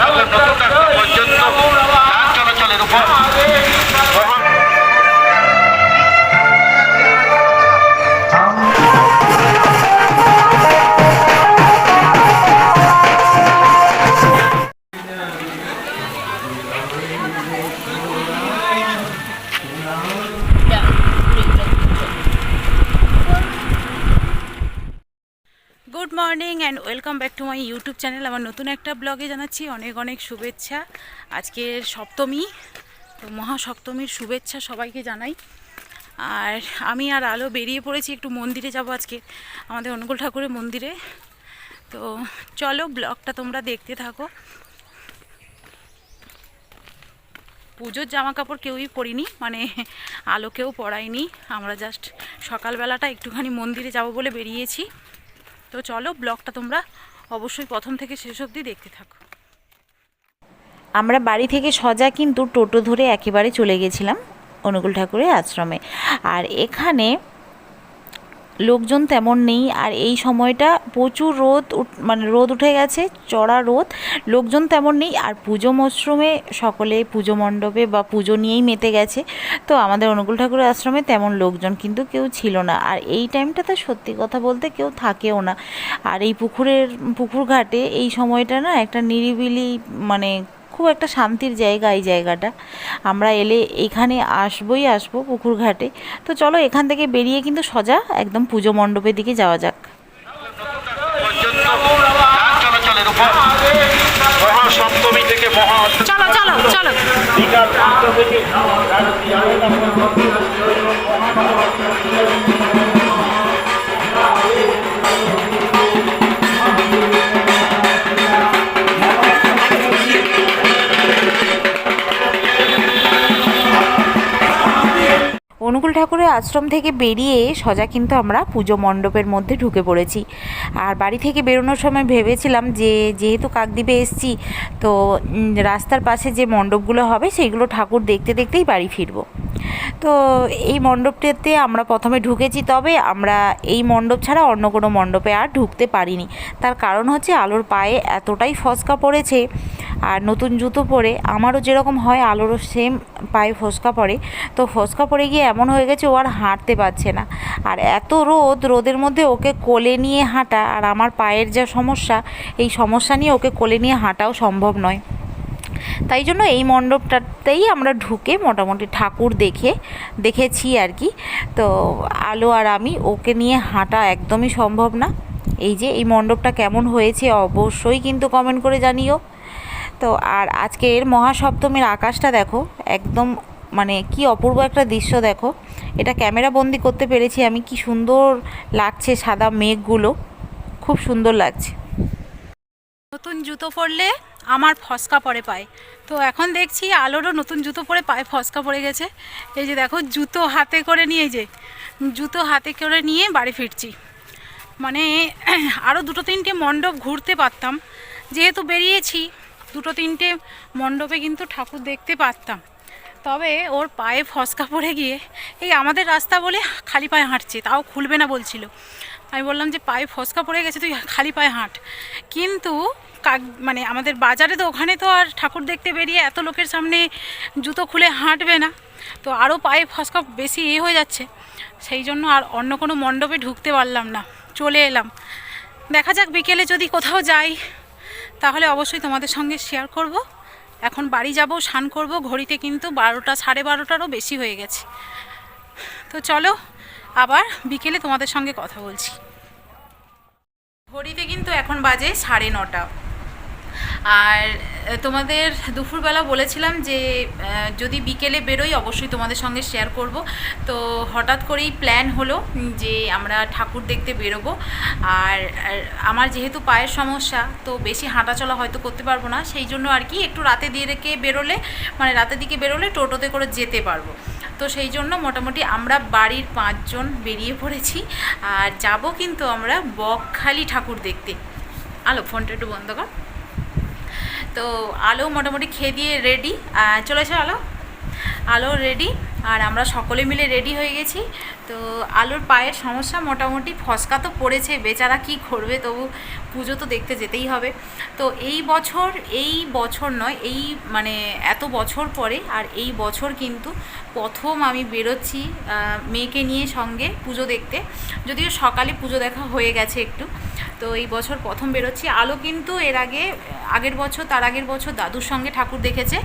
থেকে নতুন good morning and welcome back to my YouTube channel আমার নতুন একটা ব্লগে জানাচ্ছি অনেক অনেক শুভেচ্ছা। আজকে সপ্তমী, তো মহাসপ্তমীর শুভেচ্ছা সবাইকে জানাই। আর আমি আর আলো বেরিয়ে পড়েছি, একটু মন্দিরে যাব আজকে, আমাদের অনুকূল ঠাকুরের মন্দিরে। তো চলো ব্লগটা তোমরা দেখতে থাকো। পুজোর জামা কাপড় কেউই পরিনি মানে আলোকেও পরাইনি আমরা জাস্ট সকালবেলাটা একটুখানি মন্দিরে যাব বলে বেরিয়েছি। তো চলো ব্লগটা তোমরা অবশ্যই প্রথম থেকে শেষ অবধি দেখতে থাকো। আমরা বাড়ি থেকে সজা কিন্তু টোটো ধরে একেবারে চলে গেছিলাম অনুকূল ঠাকুরের আশ্রমে। আর এখানে লোকজন তেমন নেই আর এই সময়টা প্রচুর রোদ মানে রোদ উঠে গেছে, চড়া রোদ। লোকজন তেমন নেই আর পুজো মশরুমে সকলে পুজো মণ্ডপে বা পুজো নিয়েই মেতে গেছে। তো আমাদের অনুকূল ঠাকুরের আশ্রমে তেমন লোকজন কিন্তু কেউ ছিল না। আর এই টাইমটাতে সত্যি কথা বলতে কেউ থাকেও না। আর এই পুকুরের, পুকুর ঘাটে এই সময়টা না একটা নিরিবিলি মানে খুব একটা শান্তির জায়গা এই জায়গাটা। আমরা এলে এখানে আসবই আসব পুকুর ঘাটে। তো চলো এখান থেকে বেরিয়ে কিন্তু সজা একদম পুজো মণ্ডপের দিকে যাওয়া যাক। পর্যন্ত যান মহাসপ্তমী থেকে মহা চলো। চলো চলো থেকে আশ্রম থেকে বেরিয়ে সজা কিন্তু আমরা পুজো মণ্ডপের মধ্যে ঢুকে পড়েছি। আর বাড়ি থেকে বেরোনোর সময় ভেবেছিলাম যে, যেহেতু কাকদ্বীপে এসছি, তো রাস্তার পাশে যে মণ্ডপগুলো হবে সেইগুলো ঠাকুর দেখতে দেখতেই বাড়ি ফিরবো। তো, এই মণ্ডপটাতে আমরা প্রথমে ঢুকেছি, তবে আমরা এই মণ্ডপ ছাড়া অন্য কোনো মণ্ডপে আর ঢুকতে পারিনি। তার কারণ হচ্ছে আলোর পায়ে এতটাই ফসকা পড়েছে আর নতুন জুতো পরে আমারও যেরকম হয় আলোরও সেম পায়ে ফসকা পড়ে। তো ফসকা পড়ে গিয়ে এমন হয়ে গেছে ও আর হাঁটতে পারছে না। আর এত রোদ, রোদের মধ্যে ওকে কোলে নিয়ে হাঁটা আর আমার পায়ের যা সমস্যা, এই সমস্যা নিয়ে ওকে কোলে নিয়ে হাঁটাও সম্ভব নয়। তাই জন্য এই মণ্ডপটাতেই আমরা ঢুকে মোটামুটি ঠাকুর দেখে, দেখেছি আর কি। তো আলো আর আমি ওকে নিয়ে হাঁটা একদমই সম্ভব না। এই যে এই মণ্ডপটা কেমন হয়েছে অবশ্যই কিন্তু কমেন্ট করে জানিও। তো আর আজকের মহাসপ্তমীর আকাশটা দেখো, একদম মানে কি অপূর্ব একটা দৃশ্য দেখো। এটা ক্যামেরা বন্দি করতে পেরেছি আমি, কি সুন্দর লাগছে সাদা মেঘগুলো, খুব সুন্দর লাগছে। নতুন জুতো পরলে আমার ফসকা পড়ে পায়ে। তো এখন দেখছি আলোরও নতুন জুতো পরে পায়ে ফসকা পড়ে গেছে। এই যে দেখো, জুতো হাতে করে নিয়ে যে, জুতো হাতে করে নিয়ে বাড়ি ফিরছি। মানে আরও দুটো তিনটে মণ্ডপ ঘুরতে পারতাম। যেহেতু বেরিয়েছি দুটো তিনটে মণ্ডপে কিন্তু ঠাকুর দেখতে পারতাম। তবে ওর পায়ে ফসকা পড়ে গিয়ে এই আমাদের রাস্তা বলে খালি পায়ে হাঁটছে, তাও খুলবে না বলছিল। আমি বললাম যে, পায়ে ফসকা পড়ে গেছে, তুই খালি পায়ে হাঁট। কিন্তু কাক মানে আমাদের বাজারে তো ওখানে তো আর ঠাকুর দেখতে বেরিয়ে এত লোকের সামনে জুতো খুলে হাঁটবে না। তো আরও পায়ে ফসকা বেশি এ হয়ে যাচ্ছে। সেই জন্য আর অন্য কোনো মণ্ডপে ঢুকতে পারলাম না, চলে এলাম। দেখা যাক বিকেলে যদি কোথাও যাই। তাহলে অবশ্যই তোমাদের সঙ্গে শেয়ার করব। এখন বাড়ি যাব, স্নান করব, ঘড়িতে কিন্তু বারোটা, সাড়ে বারোটারও বেশি হয়ে গেছে। তো চলো, আবার বিকেলে তোমাদের সঙ্গে কথা বলছি। ঘড়িতে কিন্তু এখন বাজে সাড়ে নটা। আর তোমাদের দুপুরবেলা বলেছিলাম যে যদি বিকেলে বেরোই, অবশ্যই তোমাদের সঙ্গে শেয়ার করব। তো হঠাৎ করেই প্ল্যান হলো যে, আমরা ঠাকুর দেখতে বেরোবো। আর আমার যেহেতু পায়ের সমস্যা, তো বেশি হাঁটাচলা হয়তো করতে পারব না। সেই জন্য আর কি, একটু রাতে দিয়ে রেখে বেরোলে মানে রাতের দিকে বেরোলে টোটোতে করে যেতে পারব। তো সেই জন্য মোটামুটি আমরা বাড়ির পাঁচজন বেরিয়ে পড়েছি। আর যাব কিন্তু আমরা বকখালি ঠাকুর দেখতে। আলো, ফোনটা একটু বন্ধ কর। তো আলো মোটামুটি খেয়ে দিয়ে রেডি চলেছে আলো। আলো রেডি আর আমরা সকলে মিলে রেডি হয়ে গেছি। তো আলুর পায়ের সমস্যা মোটামুটি ফসকা তো পড়েছে, বেচারা কি করবে তবু পুজো তো দেখতে যেতেই হবে। তো এই বছর এই বছর নয়, এই মানে এত বছর পরে আর এই বছর কিন্তু প্রথম আমি বেরোচ্ছি মেয়েকে নিয়ে সঙ্গে পুজো দেখতে। যদিও সকালে পুজো দেখা হয়ে গেছে একটু। তো এই বছর প্রথম বেরোচ্ছি। আলো কিন্তু এর আগে, আগের বছর, তার আগের বছর দাদুর সঙ্গে ঠাকুর দেখেছে।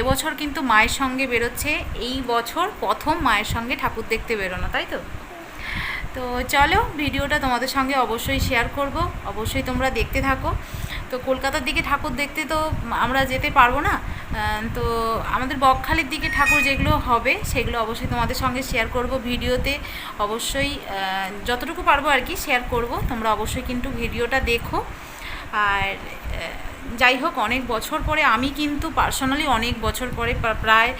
এবছর কিন্তু মায়ের সঙ্গে বেরোচ্ছে। এই বছর প্রথম মায়ের সঙ্গে ঠাকুর দেখতে বেরোনো, তাই তো? তো চলো, ভিডিওটা তোমাদের সঙ্গে অবশ্যই শেয়ার করব। অবশ্যই তোমরা দেখতে থাকো। তো কলকাতার দিকে ঠাকুর দেখতে তো আমরা যেতে পারব না। তো আমাদের বকখালির দিকে ঠাকুর যেগুলো হবে, সেগুলো অবশ্যই তোমাদের সঙ্গে শেয়ার করব ভিডিওতে। অবশ্যই যতটুকু পারব আর কি শেয়ার করব। তোমরা অবশ্যই কিন্তু ভিডিওটা দেখো। আর যাই হোক, অনেক বছর পরে, আমি কিন্তু পার্সোনালি অনেক বছর পরে প্রায়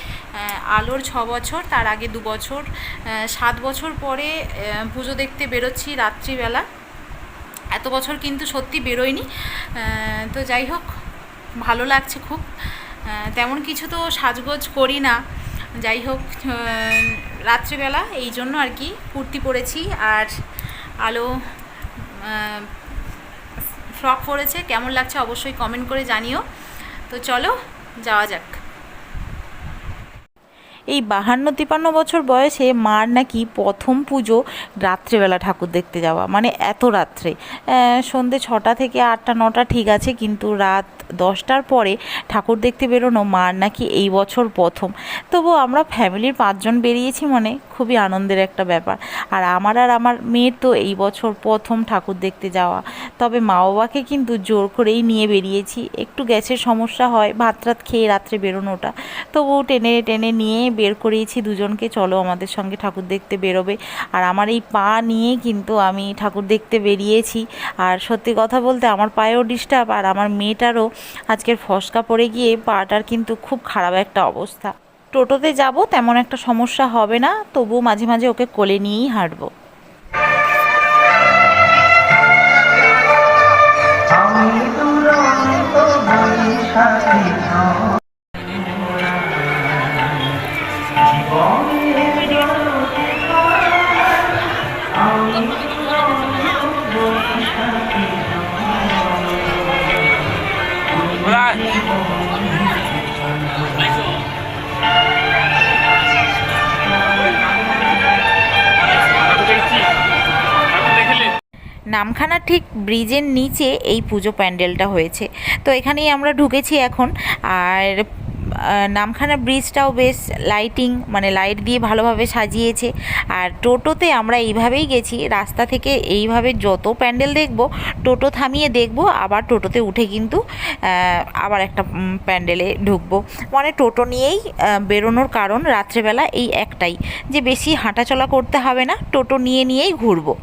আলোর ছ বছর, তার আগে দু বছর সাত বছর পরে পুজো দেখতে বেরোচ্ছি রাত্রিবেলা। এত বছর কিন্তু সত্যি বেরোয়নি। তো যাই হোক, ভালো লাগছে খুব। তেমন কিছু তো সাজগোজ করি না। যাই হোক রাত্রিবেলা, এই জন্য আর কি, কুর্তি পরেছি, আর আলো ফ্রক পরেছে কেমন লাগছে অবশ্যই কমেন্ট করে জানিও। তো চলো, যাওয়া যাক। এই বাহান্ন তিপান্ন বছর বয়সে মার নাকি প্রথম পুজো রাত্রেবেলা ঠাকুর দেখতে যাওয়া মানে এত রাত্রে। সন্ধে ছটা থেকে আটটা, নটা ঠিক আছে, কিন্তু রাত দশটার পরে ঠাকুর দেখতে বেরোনো মার নাকি এই বছর প্রথম। তবু আমরা ফ্যামিলির পাঁচজন বেরিয়েছি মানে খুবই আনন্দের একটা ব্যাপার। আর আমার আর আমার মেয়ের তো এই বছর প্রথম ঠাকুর দেখতে যাওয়া। তবে মা বাবাকে কিন্তু জোর করেই নিয়ে বেরিয়েছি। একটু গ্যাসের সমস্যা হয় ভাত রাত খেয়ে রাত্রে বেরোনোটা। তবু টেনে টেনে নিয়ে বের করিয়েছি দুজনকে। চলো আমাদের সঙ্গে ঠাকুর দেখতে বেরোবে। আর আমার এই পা নিয়ে কিন্তু আমি ঠাকুর দেখতে বেরিয়েছি। আর সত্যি কথা বলতে আমার পায়েও ডিস্টার্ব আর আমার মেয়েটারও আজকের ফসকা পড়ে গিয়ে পাটার কিন্তু খুব খারাপ একটা অবস্থা। টোটোতে যাব তেমন একটা সমস্যা হবে না তবু মাঝে মাঝে ওকে কোলে নিয়েই হাঁটবো। নামখানা ঠিক ব্রিজের নিচে এই পুজো প্যান্ডেলটা হয়েছে। তো এখানেই আমরা ঢুকেছি এখন। আর নামখানা ব্রিজটাও বেশ লাইটিং মানে লাইট দিয়ে ভালোভাবে সাজিয়েছে। আর টোটোতে আমরা এইভাবেই গেছি, রাস্তা থেকে এইভাবে যত প্যান্ডেল দেখব, টোটো থামিয়ে দেখব, আবার টোটোতে উঠে কিন্তু আবার একটা প্যান্ডেলে ঢুকবো। মানে টোটো নিয়েই বেরোনোর কারণ রাত্রেবেলা এই একটাই। যে বেশি হাঁটাচলা করতে হবে না, টোটো নিয়ে নিয়েই ঘুরবো।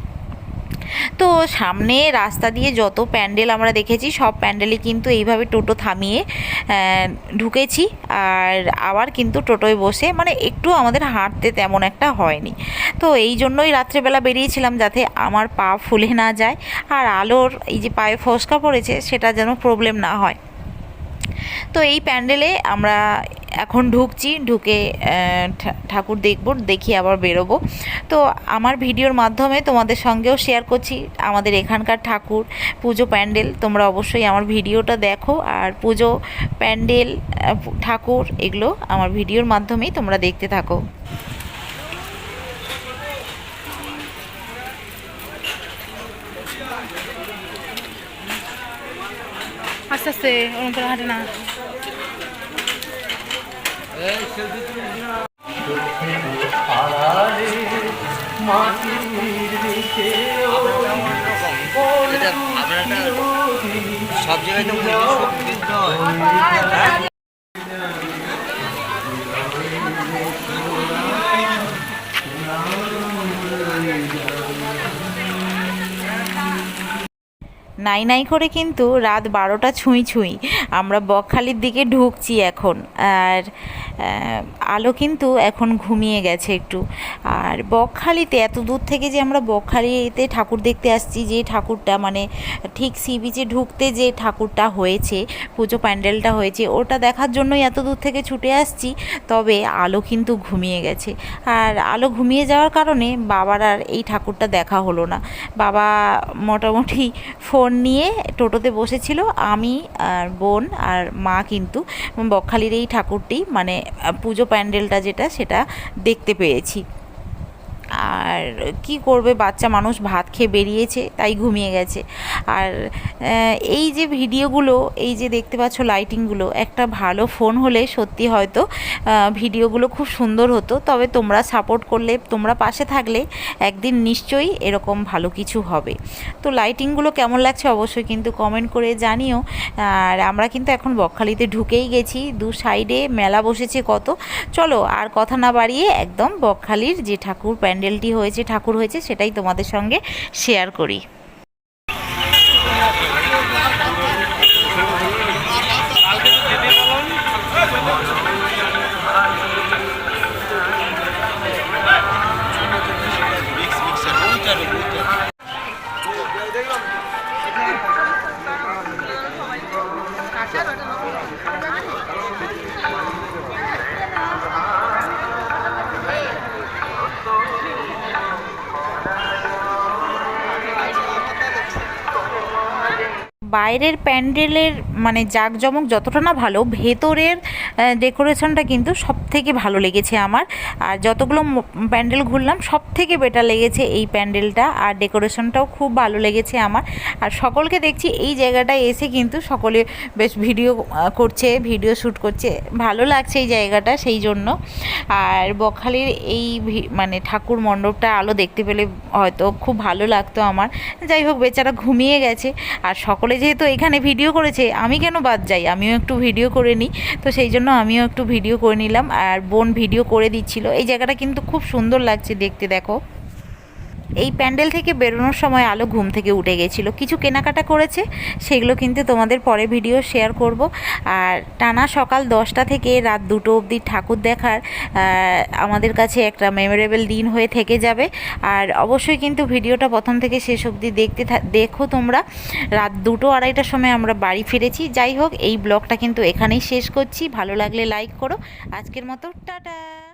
তো সামনে রাস্তা দিয়ে যত প্যান্ডেল আমরা দেখেছি, সব প্যান্ডেলই কিন্তু এইভাবে টোটো থামিয়ে ঢুকেছি। আর আবার কিন্তু টোটোয় বসে মানে একটু আমাদের হাঁটতে তেমন একটা হয়নি। তো এই জন্যই রাত্রেবেলা বেরিয়েছিলাম যাতে আমার পা ফুলে না যায়। আর আলোর এই যে পায়ে ফসকা পড়েছে, সেটা যেন প্রবলেম না হয়। তো এই প্যান্ডেলে আমরা এখন ঢুকছি, ঢুকে ঠাকুর দেখব, দেখি আবার বেরোবো। তো আমার ভিডিওর মাধ্যমে তোমাদের সঙ্গেও শেয়ার করছি, আমাদের এখানকার ঠাকুর, পুজো প্যান্ডেল, তোমরা অবশ্যই আমার ভিডিওটা দেখো, আর পুজো প্যান্ডেল ঠাকুর, এগুলো আমার ভিডিওর মাধ্যমেই তোমরা দেখতে থাকো। আস্তে আস্তে ওরকম করে হাঁটে না সব জায়গায় তো নাই নাই করে কিন্তু রাত বারোটা ছুঁই ছুঁই। আমরা বকখালির দিকে ঢুকছি এখন। আর আলো কিন্তু এখন ঘুমিয়ে গেছে একটু। আর বকখালিতে এত দূর থেকে যে আমরা বকখালিতে ঠাকুর দেখতে আসছি, যে ঠাকুরটা মানে ঠিক সি বিচে ঢুকতে যে ঠাকুরটা হয়েছে, পুজো প্যান্ডেলটা হয়েছে, ওটা দেখার জন্যই এত দূর থেকে ছুটে আসছি, তবে আলো কিন্তু ঘুমিয়ে গেছে। আর আলো ঘুমিয়ে যাওয়ার কারণে বাবার আর এই ঠাকুরটা দেখা হলো না। বাবা মোটামুটি ফোন নিয়ে টোটোতে বসেছিল আমি আর বোন আর মা কিন্তু। বকখালির এই ঠাকুরটি মানে পুজো প্যান্ডেলটা যেটা, সেটা দেখতে পেয়েছি। আর কি করবে, বাচ্চা মানুষ ভাত খেয়ে বেরিয়েছে, তাই ঘুমিয়ে গেছে। আর এই যে ভিডিওগুলো, এই যে দেখতে পাচ্ছ লাইটিংগুলো একটা ভালো ফোন হলে সত্যি হয়তো ভিডিওগুলো খুব সুন্দর হতো। তবে তোমরা সাপোর্ট করলে, তোমরা পাশে থাকলে একদিন নিশ্চয়ই এরকম ভালো কিছু হবে। তো লাইটিংগুলো কেমন লাগছে অবশ্যই কিন্তু কমেন্ট করে জানিও। আর আমরা কিন্তু এখন বকখালিতে ঢুকেই গেছি, দু সাইডে মেলা বসেছে কত। চলো, আর কথা না বাড়িয়ে একদম বকখালির যে ঠাকুর, প্যান্ডেলটি হয়েছে, ঠাকুর হয়েছে, সেটাই তোমাদের সঙ্গে শেয়ার করি। বাইরের প্যান্ডেলের মানে জাঁকজমক যতটা না ভালো ভেতরের ডেকোরেশনটা কিন্তু সব থেকে ভালো লেগেছে আমার। আর যতগুলো প্যান্ডেল ঘুরলাম সব থেকে বেটার লেগেছে এই প্যান্ডেলটা। আর ডেকোরেশনটাও খুব ভালো লেগেছে আমার। আর সকলকে দেখছি এই জায়গাটায় এসে কিন্তু সকলে বেশ ভিডিও করছে ভিডিও শ্যুট করছে। ভালো লাগছে এই জায়গাটা সেই জন্য। আর বকখালির এই মানে ঠাকুর মণ্ডপটা আলো দেখতে পেলে হয়তো খুব ভালো লাগতো আমার। যাই হোক, বেচারা ঘুমিয়ে গেছে। আর সকলে যেহেতু এখানে ভিডিও করেছে, আমি কেন বাদ যাই? আমিও একটু ভিডিও করে নিই। তো সেই জন্য আমিও একটু ভিডিও করে নিলাম। আর বোন ভিডিও করে দিচ্ছিল। এই জায়গাটা কিন্তু খুব সুন্দর লাগছে দেখতে দেখো। এই প্যান্ডেল থেকে বেরোনোর সময় আলো ঘুম থেকে উঠে গেছিল। কিছু কেনাকাটা করেছে, সেগুলো কিন্তু তোমাদের পরে ভিডিও শেয়ার করব। আর টানা সকাল দশটা থেকে রাত দুটো অবধি ঠাকুর দেখার আমাদের কাছে একটা মেমোরেবল দিন হয়ে থেকে যাবে। আর অবশ্যই কিন্তু ভিডিওটা প্রথম থেকে শেষ অবধি দেখতে দেখো তোমরা। রাত দুটো আড়াইটার সময় আমরা বাড়ি ফিরেছি। যাই হোক, এই ব্লগটা কিন্তু এখানেই শেষ করছি। ভালো লাগলে লাইক করো। আজকের মতো, টাটা!